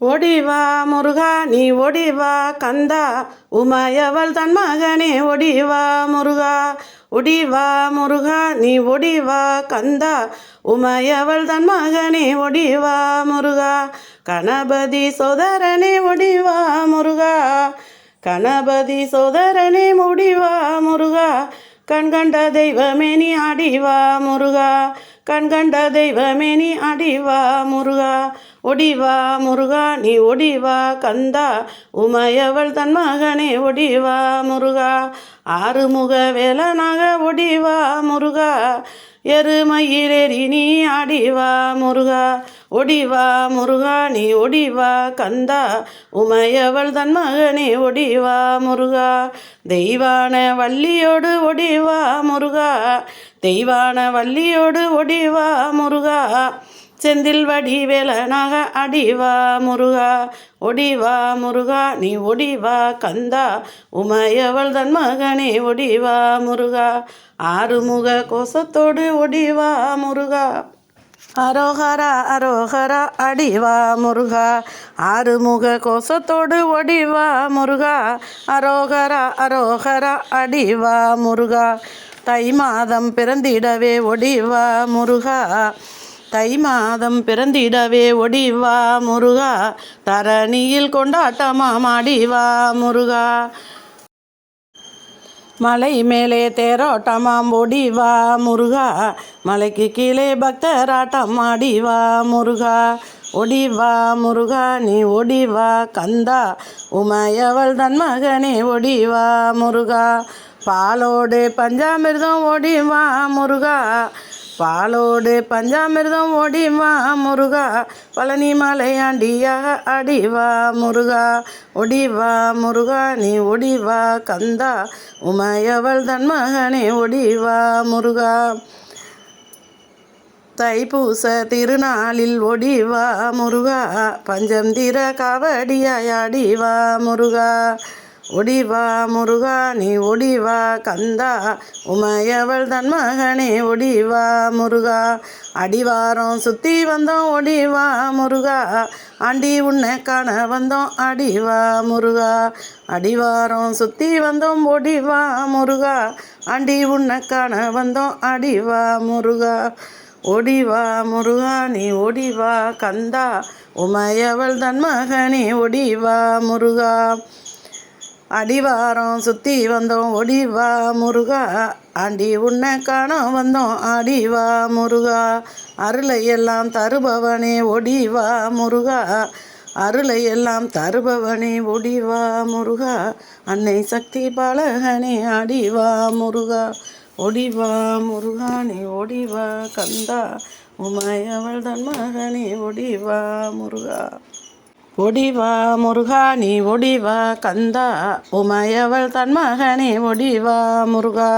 ஒடிவா முருகா நீ ஒடிவா கந்தா உமையவள் தன் மகனே ஒடிவா முருகா ஒடிவா முருகா நீ ஒடிவா கந்தா உமையவள் தன் மகனே ஒடிவா முருகா கணபதி சோதரனே ஒடிவா முருகா கணபதி சோதரனே முடிவா முருகா கண்கண்ட தெய்வமே நீ அடிவா முருகா கண்கண்ட தெய்வமே நீ அடிவா முருகா ஒடிவா முருகா நீ ஒடிவா கந்தா உமையவள் தன் மகனே ஒடிவா முருகா. ஆறுமுக வேலனாக ஒடிவா முருகா. எருமையிலேறி நீ அடிவா முருகா. ஒடிவா முருகா நீ ஒடிவா கந்தா உமையவள் தன் மகனே ஒடிவா முருகா. தெய்வான வள்ளியோடு ஒடிவா முருகா. தெய்வான வள்ளியோடு ஒடிவா முருகா. செந்தில் வடிவேலனாக அடிவா முருகா. ஒடிவா முருகா நீ ஒடிவா கந்தா. உமையவள் தன் மகனே ஒடிவா முருகா. ஆறுமுக கோசத்தோடு ஒடிவா முருகா. அரோகரா அரோகரா அடிவா முருகா. ஆறுமுக கோசத்தோடு ஒடிவா முருகா. அரோகரா அரோகரா அடிவா முருகா. தை மாதம் பிறந்திடவே ஒடிவா முருகா. தை மாதம் பிறந்திடவே ஒடிவா முருகா. தரணியில் கொண்டாட்டமாம் அடிவா முருகா. மலை மேலே தேரோட்டமாம் ஒடிவா முருகா. மலைக்கு கீழே பக்தராட்டம் ஆடிவா முருகா. ஒடிவா முருகா நீ ஒடிவா கந்தா. உமையவள் தன் மகனே ஒடிவா முருகா. பாலோடு பஞ்சாமிர்தம் ஒடிவா முருகா. பாலோடு பஞ்சாமிர்தம் ஒடிவா முருகா. பழனி மலையாண்டியா அடிவா முருகா. ஒடிவா முருகா நீ ஒடிவா கந்தா உமையவள் தன் மகனே ஒடிவா முருகா. தைப்பூச திருநாளில் ஒடிவா முருகா. பஞ்சம் தீர காவடியாயாடிவா முருகா. ஒடிவா முருகா நீ ஒடிவா கந்தா உமையவள் தன் மகனே ஒடிவா முருகா. அடிவாரம் சுத்தி வந்தோம் ஒடிவா முருகா. ஆண்டி உன்னை காண வந்தோம் அடிவா முருகா. அடிவாரம் சுத்தி வந்தோம் ஒடிவா முருகா. ஆண்டி உன்னை காண வந்தோம் அடிவா முருகா. ஒடிவா முருகா நீ ஒடிவா கந்தா உமையவள் தன் மகனே ஒடிவா முருகா. அடிவாரம் சுற்றி வந்தோம் ஒடிவா முருகா. ஆண்டி உன்னை காண வந்தோம் அடிவா முருகா. அருளை எல்லாம் தருபவனே ஒடிவா முருகா. அருளை எல்லாம் தருபவனே ஒடிவா முருகா. அன்னை சக்தி பாலகனே அடிவா முருகா. ஒடிவா முருகானே ஒடிவா கந்தா. உமாயவள் தன் மகனே ஒடிவா முருகா. ஒடிவா முருகா நீ ஒடிவா கந்தா உமையவள் தன் மகனே ஒடிவா முருகா.